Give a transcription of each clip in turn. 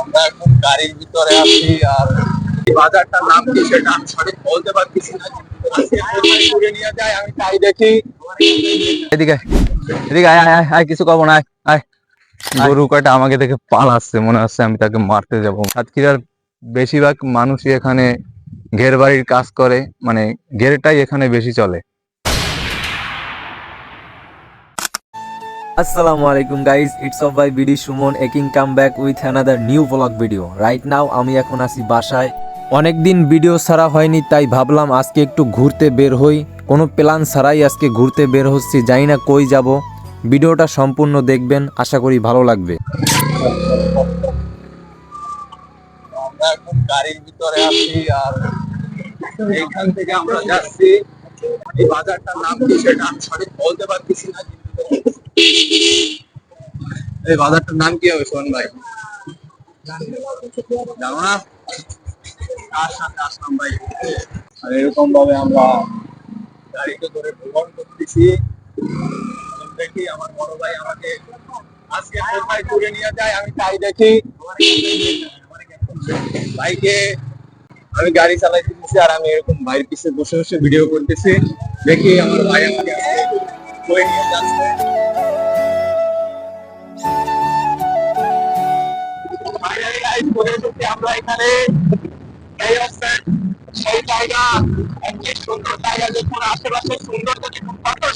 আমরা এখন গাড়ির ভিতরে আছি আর বাজারটার নাম কি সেটা আমি সঠিক বলতে পারতেছি না। ঘুরে নিয়ে যায় আমি তাই দেখি। এদিকে এদিকে আয় আয় আয়, আয় কিছু কব না আয় আয়। গরু আমাকে দেখে পালাচ্ছে মনে হচ্ছে আমি তাকে মারতে যাব। সাতক্ষীরার বেশিরভাগ মানুষই এখানে ঘের বাড়ির কাজ করে মানে ঘেরটাই এখানে বেশি চলে। আসসালামু আলাইকুম guys it's of by BD Suman একিং come back with another new blog video right now আমি এখন আছি বাসায়। অনেকদিন ভিডিও ছাড়া হয়নি, তাই ভাবলাম আজকে একটু ঘুরতে বের হই। কোনো প্ল্যান ছাড়াই আজকে ঘুরতে বের হচ্ছি, জানি না কই যাব। ভিডিওটা সম্পূর্ণ দেখবেন, আশা করি ভালো লাগবে। আমরা থেকে আমরা যাচ্ছি। এই বাজারটার নাম কি সেটা আমি সঠিক বলতে পারতেছি না এই বাজারটার নাম কি হবে সোহন ভাই? জানো না? সাথে আসলাম ভাই? আর এরকম ভাবে আমরা গাড়িতে করে ভ্রমণ করতেছি। দেখি আমার বড় ভাই আমাকে আজকে কোথায় ঘুরে নিয়ে যায় আমি তাই দেখি। ভাইকে আমি গাড়ি চালাইতেছি আর আমি এরকম ভাইয়ের পিছে বসে বসে ভিডিও করতেছি। দেখি আমার ভাই আমাকে এখানে সেই জায়গা একটি সুন্দর জায়গা আশেপাশে সুন্দর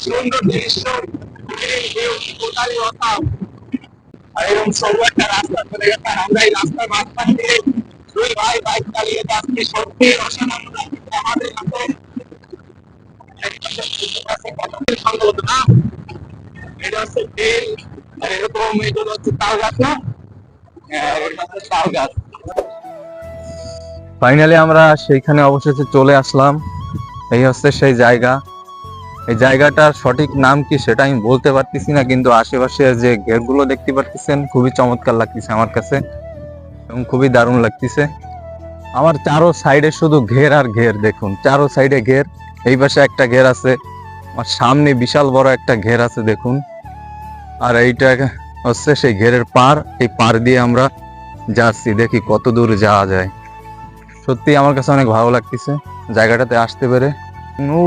সুন্দর দৃশ্য। আর এরকম একটা রাস্তা গেছে আমরা এই রাস্তার মাঝখান দিয়ে দুই ভাই বাইক চালিয়ে যাচ্ছি সত্যি অসাধারণ লাগছে আমাদের কাছে সম্ভবত না ফাইনালি আমরা সেইখানে অবশেষে চলে আসলাম। এই হচ্ছে সেই জায়গা। এই জায়গাটার সঠিক নাম কি সেটা আমি বলতে পারতেছি না, কিন্তু আশেপাশে যে ঘেরগুলো দেখতে পারতেছেন, খুবই চমৎকার লাগতেছে আমার কাছে এবং খুবই দারুণ লাগতেছে। আমার চারো সাইডে শুধু ঘের আর ঘের, দেখুন, চারো সাইডে ঘের। এই পাশে একটা ঘের আছে, আমার সামনে বিশাল বড় একটা ঘের আছে, দেখুন। আর এইটা হচ্ছে সেই ঘেরের পার এই পার দিয়ে আমরা যাচ্ছি, দেখি কত দূর যাওয়া যায়। সত্যি আমার কাছে অনেক ভালো লাগতেছে জায়গাটাতে আসতে পেরে।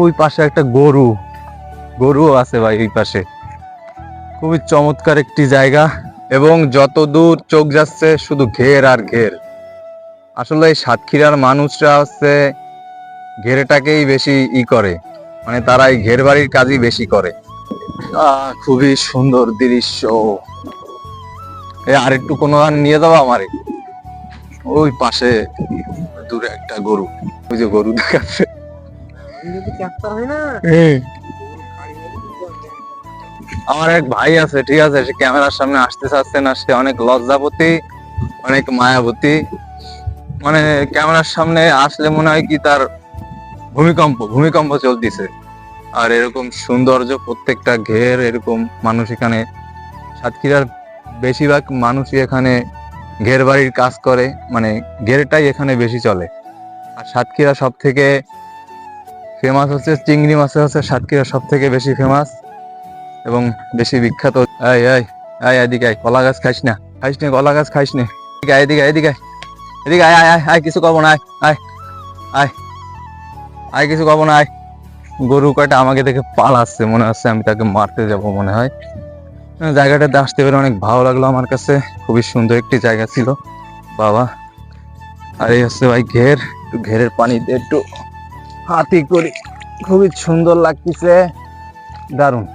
ওই পাশে একটা গরু, গরুও আছে ভাই ওই পাশে। খুবই চমৎকার একটি জায়গা এবং যত দূর চোখ যাচ্ছে শুধু ঘের আর ঘের। আসলে এই সাতক্ষীরার মানুষরা হচ্ছে ঘেরটাকেই বেশি ই করে মানে তারা এই ঘের বাড়ির কাজই বেশি করে। খুবই সুন্দর দৃশ্য। আর একটু কোনো আর নিয়ে যাব আমারে। ওই পাশে দূরে একটা গরু। ওই যে গরু দেখাচ্ছে। আমার এক ভাই আছে ঠিক আছে? সে ক্যামেরার সামনে আসতে চাচ্ছে না সে অনেক লজ্জাপতি অনেক মায়াবতী। মানে ক্যামেরার সামনে আসলে মনে হয় কি তার ভূমিকম্প ভূমিকম্প চলতেছে। আর এরকম সৌন্দর্য প্রত্যেকটা ঘের, এরকম মানুষ এখানে, সাতক্ষীরার বেশিরভাগ মানুষই এখানে ঘের বাড়ির কাজ করে মানে ঘেরটাই এখানে বেশি চলে। আর সাতক্ষীরা সব থেকে ফেমাস হচ্ছে, চিংড়ি মাছ হচ্ছে সাতক্ষীরা সব থেকে বেশি ফেমাস এবং বেশি বিখ্যাত। আয় আয় আয় এদিকে আয়, কলা গাছ খাইস না, খাইস নে, কলা গাছ খাইস নে। এদিকে এদিকে এদিকে। এদিকে আয় আয় আয় আয়, কিছু কব না, আয় আয় আয় আয়, কিছু কব না, আয়। গরু কয়টা আমাকে দেখে পালাচ্ছে, মনে হচ্ছে আমি তাকে মারতে যাব মনে হয়। জায়গাটাতে আসতে পেরে অনেক ভালো লাগল আমার কাছে, খুবই সুন্দর একটি জায়গা ছিল, বাবা। আর এই হচ্ছে ভাই ঘের একটু ঘেরের পানি দিয়ে একটু হাতি করি, খুবই সুন্দর লাগতেছে। দারুণ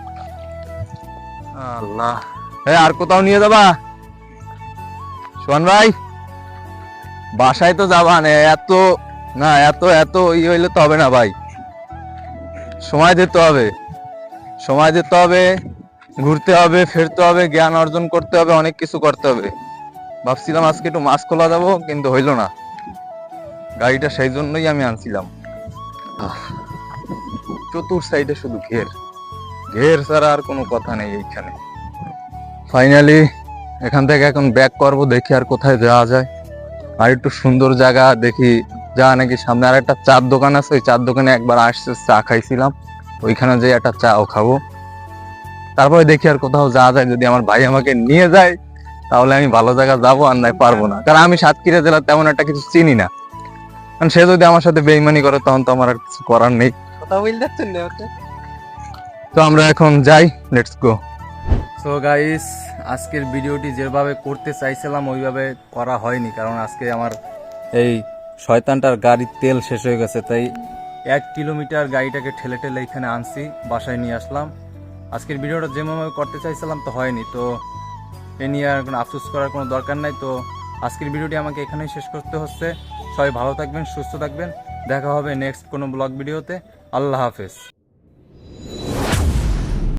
আল্লাহ। এ আর কোথাও নিয়ে যাবা? সোহান ভাই, বাসায় তো যাবা না, এত না, এত এত ই হইলে তো হবে না ভাই। সময় দিতে হবে। সময় দিতে হবে, ঘুরতে হবে, ফিরতে হবে, জ্ঞান অর্জন করতে হবে, অনেক কিছু করতে হবে। ভাবছিলাম আজকে একটু মাছ খোলা যাব, কিন্তু হইল না। গাড়িটা সেই জন্যই আমি আনছিলাম। চতুর সাইডে শুধু ঘের। ঘের ছাড়া আর কোনো কথা নেই এইখানে। ফাইনালি এখান থেকে এখন ব্যাক করব, দেখি আর কোথায় যাওয়া যায়। আর একটু সুন্দর জায়গা দেখি যা নাকি সামনে আর একটা চার দোকান আছে ওই চার দোকানে একবার আসছে চা খাইছিলাম। ওইখানে যে একটা চাও খাব। তারপরে দেখি আর কোথাও যাওয়া যায় যদি আমার ভাই আমাকে নিয়ে যায় তাহলে আমি ভালো জায়গা যাব আর নাই পারব না। কারণ আমি সাতক্ষীরা জেলা তেমন একটা কিছু চিনি না। কারণ সে যদি আমার সাথে বেইমানি করে তখন তো আমার আর কিছু করার নেই। তো আমরা এখন যাই লেটস গো সো গাইস আজকের ভিডিওটি যেভাবে করতে চাইছিলাম ওইভাবে করা হয়নি কারণ আজকে আমার এই শয়তানটার গাড়ির তেল শেষ হয়ে গেছে, তাই এক কিলোমিটার গাড়িটাকে ঠেলে ঠেলে এখানে আনছি, বাসায় নিয়ে আসলাম। আজকের ভিডিওটা যেভাবে করতে চাইছিলাম তো হয়নি, তো এ নিয়ে আর কোনো আফসোস করার কোনো দরকার নাই। তো আজকের ভিডিওটি আমাকে এখানেই শেষ করতে হচ্ছে। সবাই ভালো থাকবেন, সুস্থ থাকবেন। দেখা হবে নেক্সট কোনো ব্লগ ভিডিওতে। আল্লাহ হাফেজ।